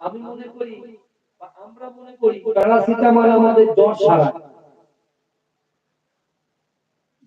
আমি মনে করি আমরা মনে করি প্যারাসিটামল আমাদের জ্বর সারা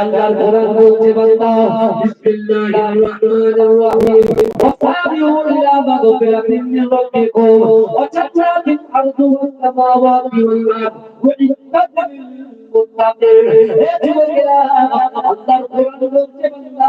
আল্লাহর কোরআন বলছে, বান্দা, বিসমিল্লাহির রহমানির রহিম। ওয়াসাবিউ ইলা মাগফিরাতিন রাব্বিকুম ওয়া জান্নাতিন আরদুহা সামাওয়াতি ওয়াল আরদ ওয়া ইত্তাকিল মুত্তাকিন হে যুবকেরা, আল্লাহর কোরআন বলছে, বান্দা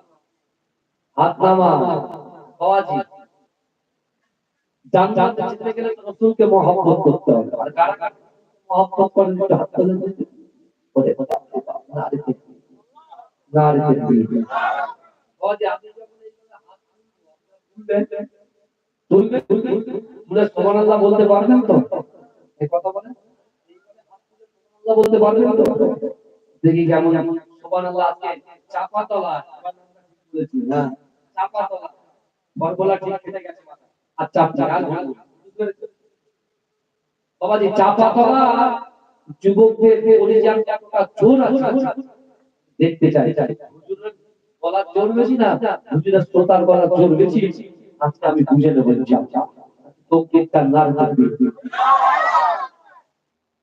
হাত নামা বাবাজি জান্নাতে যেতে গেলে রাসূলকে মহব্বত করতে হবে। আর কারা কারা মহব্বত করেন একটু হাত তোলেন দেখি ওরে ওরে না রে না রে দেখি আপনি যখন এইভাবে হাত তুলবেন তুলবে তুলবে তুলে সুবহানাল্লাহ বলতে পারবেন তো? এই কথা বলেন। সুবহানাল্লাহ বলতে পারবেন তো? দেখি কেমন সুবহানাল্লাহ আজকে চাপাতলা বলেছি হ্যাঁ। চাপাতলা বরবলা ঠিক খেতে গেছে মাথা। আচ্ছা আচ্ছা আর বলুন। বাবাজি যুবকদের পরিজান কতটা জোর আছে। দেখতে চাই। হুজুরের জোর বেশি না? হুজুরের শ্রোতার গলার জোর বেশি? আজকে আমি বুঝে নেব নার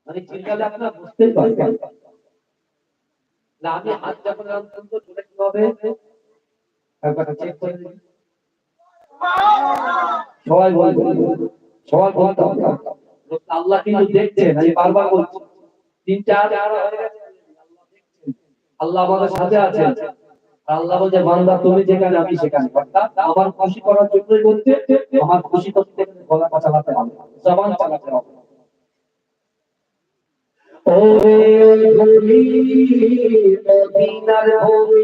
মানে আপনারা বুঝতেই পারবেন না আমি হাত যখন কি হবে? সবাই বলবে সবাই বলতে হবে আল্লাহ কিন্তু দেখছেন, আমি বারবার বলছি। তিন, চার আল্লাহ আমাদের সাথে আছেন। আল্লাহ বলছে, বান্দা, তুমি যেখানে, আমি সেখানে। অর্থাৎ আমার খুশি করার জন্যই বলছে, আমার খুশি করতে গেলে গলাটা চালাতে হবে, জবান চালাতে হবে। ওরে ভূমি মদিনার ভূমি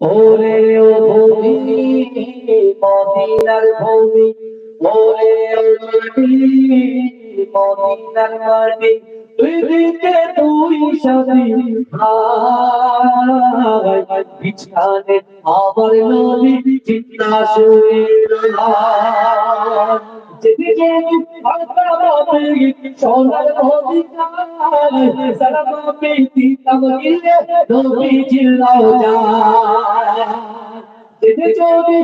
ওরে ও ভূমি, মদিনার ভূমি, ওরে ও মাটি, মদিনার মাটি তুই দিকে তুই সাথী ভাই। বিছানে আমার নবী চিন্তা শুয়ে সোনার সারা পাবে তিতাম গিলে নবী চিল্লাও যায় যেতে চলে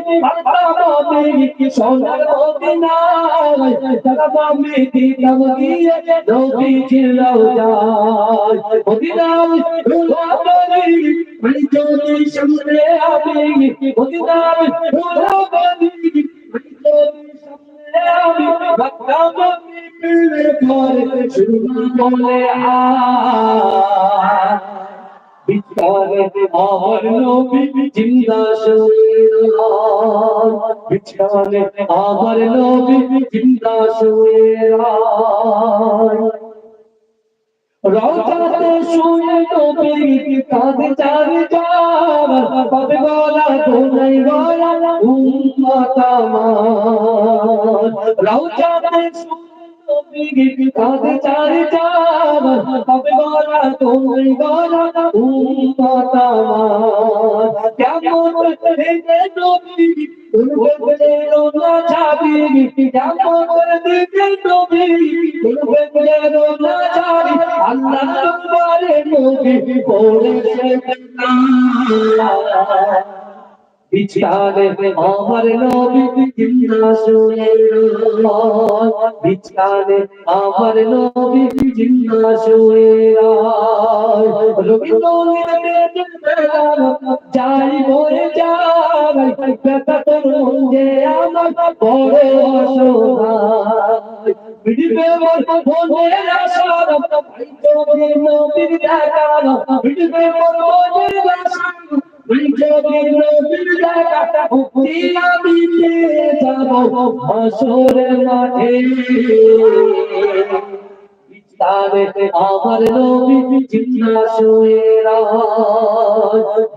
চলে সামনে আবে আমার নবী জিন্দা শুয়ে বিছানে আমার নবী জিন্দা শুয়ে রওজাতে শুয়ে নবী কাঁদে চার চার পাবে গলা ধোলাই গলা উম্মত আমার। রওজাতে শুয়ে নবী কাঁদে চার চার পাবে গলা ধোলাই গলা উম্মত আমার। কেমন দেখে নবী উনবে রোনা ছাবি, কেমন আল্লাহ নবী পড়েছে বিছানে আমার নবী জিন্দা শুয়ে বিছানে আমার নবী জিন্দা শুয়ে রবি যাই বয়ে যাই ব্যথা তোর মধ্যে আমার বড় অসহায়। বিড়বে মোর মনের আশা ভাই তোরে মোর মাঠে বিছানে আমার নবী জিন্দা শুয়ে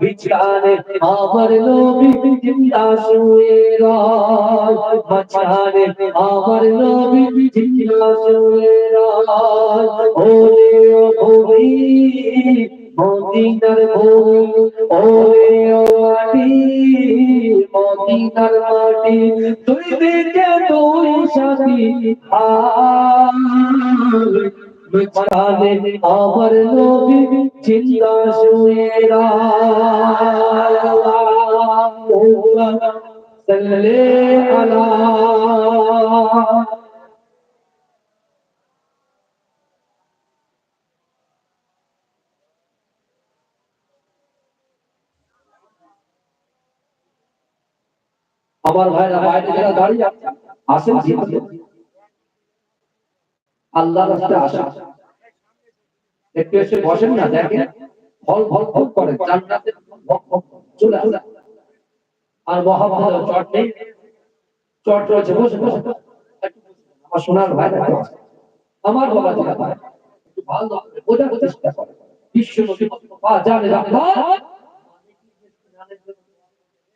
বিছানে আমার নবী জিন্দা শুয়ে মাঝখানে আমার নবী জিন্দা শুয়ে ওরে ও ভূমি মদিনার ভূমি ওরে মাটি মদিনার মাটি তুই দিকে তুই সাথী মাঝখানে আমার নবী জিন্দা শুয়ে আলা আমার ভাইরা বাইরে যারা দাঁড়িয়ে আছে আসেন আল্লাহ রাস্তায় আসেন। একটু এসে বসেন না দেখেন ফল ফল ফল করে জান্নাতে চলে আসে আর মহাভারত চট নেই। চট রয়েছে বসে বসে আমার সোনার ভাই আমার বাবা যারা ভাই ভালো করে বোঝার চেষ্টা করে। বিশ্ব নবী জানে রাখা।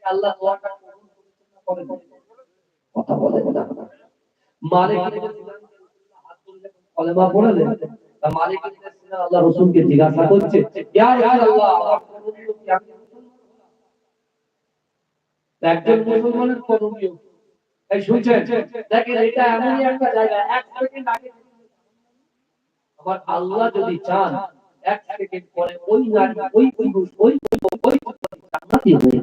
আল্লাহ দোয়াটা কবুল করেন না করেন? আল্লাহ রসুলকে জিজ্ঞাসা করছে ইয়া আল্লাহ যদি চান এক সেকেন্ড পরে ওই নারী ওই পুরুষ ওই ওই জান্নাতি হয়ে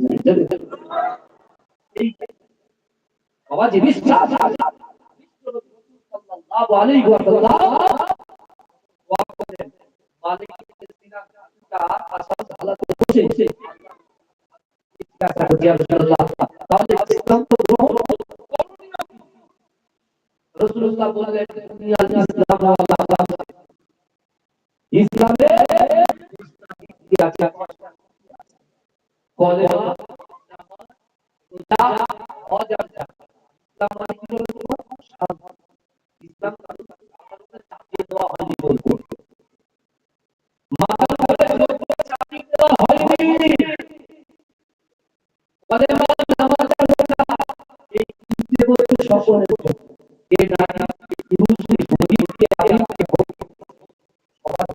বাবা যে বিশ্বাস? রাসূলুল্লাহ বললেন ইসলাম কলেমা ইসলাম চাপিয়ে দেওয়া হয়নি বলব মাথার উপরে চাপিয়ে দেওয়া হয়নি সকলের এ নারী পুরুষের গরিবকে আলিমকে হোক সবার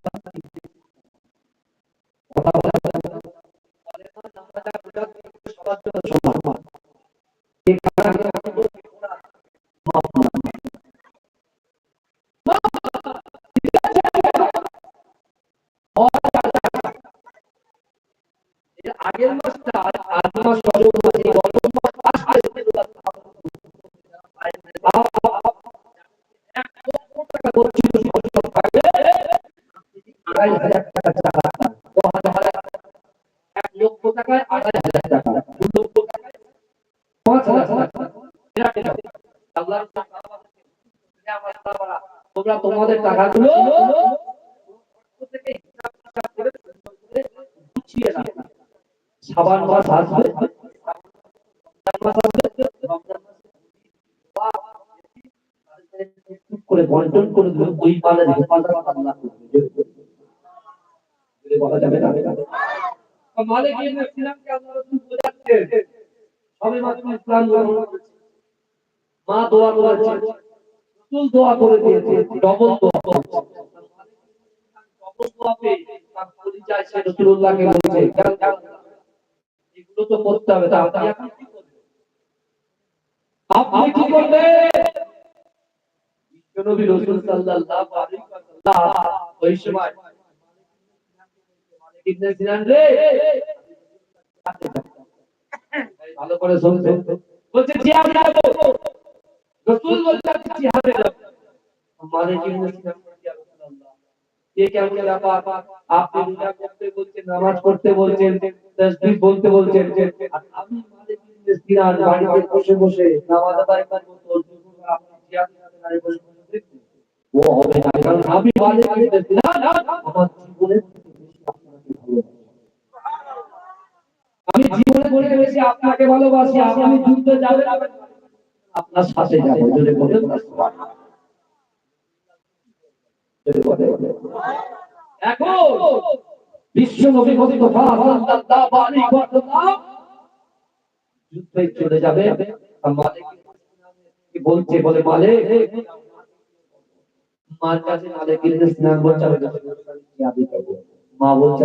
কথা বলা সবার জন্য টাকায় হাজার টাকা সাবান মাস আসবে করে বন্টন করে ওই পালে হেফাজত আল্লাহ করবে। বলা যাবে না মালিক ইবনে সিনানকে আল্লাহ রাসূল বোঝাচ্ছেন, সবে মাত্র ইসলাম গ্রহণ করেছে। মা দোয়া করেছে রাসূল দোয়া করে দিয়েছে ডবল দোয়া ডবল দোয়া পেয়ে তার পরিচয় সে রাসূলুল্লাহকে বলছে এগুলো তো করতে হবে, তা আপনি এখন কি করবেন? আপনি কি করবেন? বিশ্বনবী রাসূল সাল্লাল্লাহু আলাইহি ওয়াসাল্লাম ওই সময় মালিক ইবনে সিনান রে ভালো করে শুনতে বলছে জিহাদে যাবো রাসূল বলছে আমি জিহাদে যাবো মালিক ইবনে সিনান বলছে ইয়া রাসূলুল্লাহ ये क्या क्या ব্যাপার আপনি রোজা করতে বলছেন নামাজ পড়তে বলছেন তাসবিহ বলতে বলছেন আর আমি মালিক ইবনে সিনান বাড়িতে বসে বসে নামাজ আদায় করব তো আপনি জিহাদে যাবেন আর বসে বসে দেখবেন ও হবে না কারণ আমি মালিক ইবনে সিনান আমার জীবনের আমি জীবনে থেকে বেশি আপনাকে ভালোবাসি আপনি যুদ্ধে যাবেন আপনার সাথে যাব চলে যাবে বলছে, বলে আমি করব মা বলছে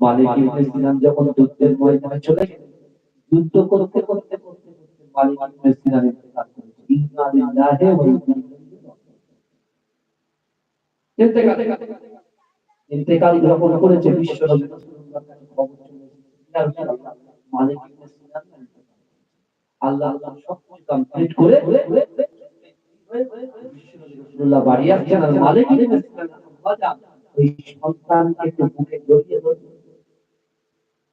মালিক ইবনে যখন যুদ্ধের ময়দানে চলে গেলেন যুদ্ধ করতে করতে করতে করতে মালিক ইবনে সিনান মালিক আল্লাহ সব সন্তানকে বুকে জড়িয়ে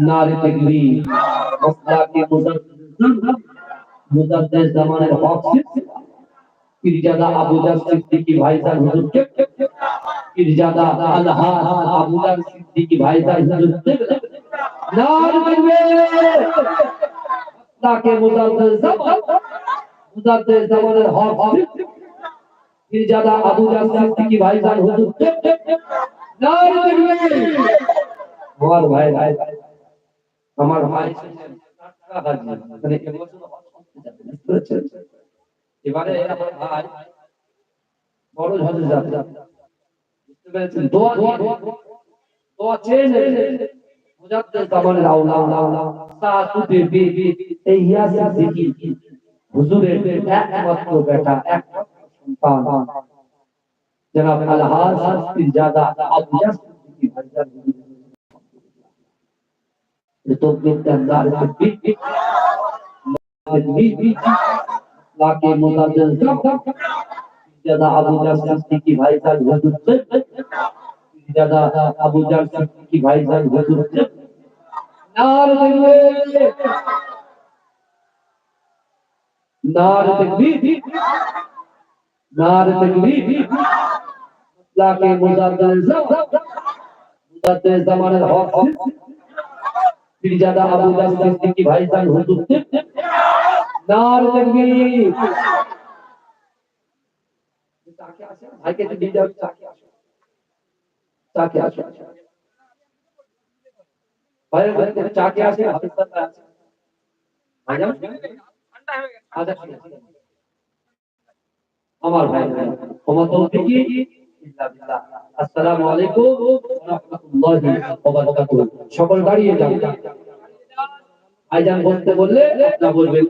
নারী তেগরি মসলাকে মুজাদ্দিদ জামানের হক পীরজাদা আবু জার সিদ্দিকী ভাইজান হুজুরকে পীরজাদা আলহা আবু জার সিদ্দিকী ভাইজান হুজুরকে নার করবে তাকে মুজাদ্দিদ জামান মুজাদ্দিদ জামানের হক পীরজাদা আবু জার সিদ্দিকী ভাইজান হুজুরকে নার করবে আমার ভাই ভাই আমার ভাই মানে এবারে আমার ভাই বড় হজে যাবে। বুঝতে পেরেছেন? দোয়া দোয়া চেয়ে মুজাদ্দাদ তামান লাউ লাউ লাউ লাউ। সাতুতে বি বি। এই ইয়াস দেখি। হুজুরের একমাত্র বেটা, একমাত্র সন্তান। জনাব আলহাজ মুফতি জাদা আবু ইয়াস মুফতি ভাইজান तो लाके मुताबिक सब ज़्यादा अबू जाफ़र सिद्दीकी भाई साहब हुजूर से, ज़्यादा अबू जाफ़र सिद्दीकी भाई साहब हुजूर से। नार तकबीर नार तकबीर नार तकबीर लाके मुताबिक सब मुताबिक जमाने हक পীরজাদা আবু জাফর সিদ্দিকী ভাইজান হুজুর নার তকবীর ভাইকে তো দিয়ে দাও চাকে আসো চাকে আসো ভাই চাকে আসে হাফিজ স্যার আছে ভাইজান আচ্ছা ঠিক আছে আমার ভাই ক্ষমা তৌফিকি ইল্লা বিল্লাহ আসসালামু আলাইকুম ওয়া রাহমাতুল্লাহি সকল দাঁড়িয়ে যান ভাইজান বলতে বললে আপনারা বলবেন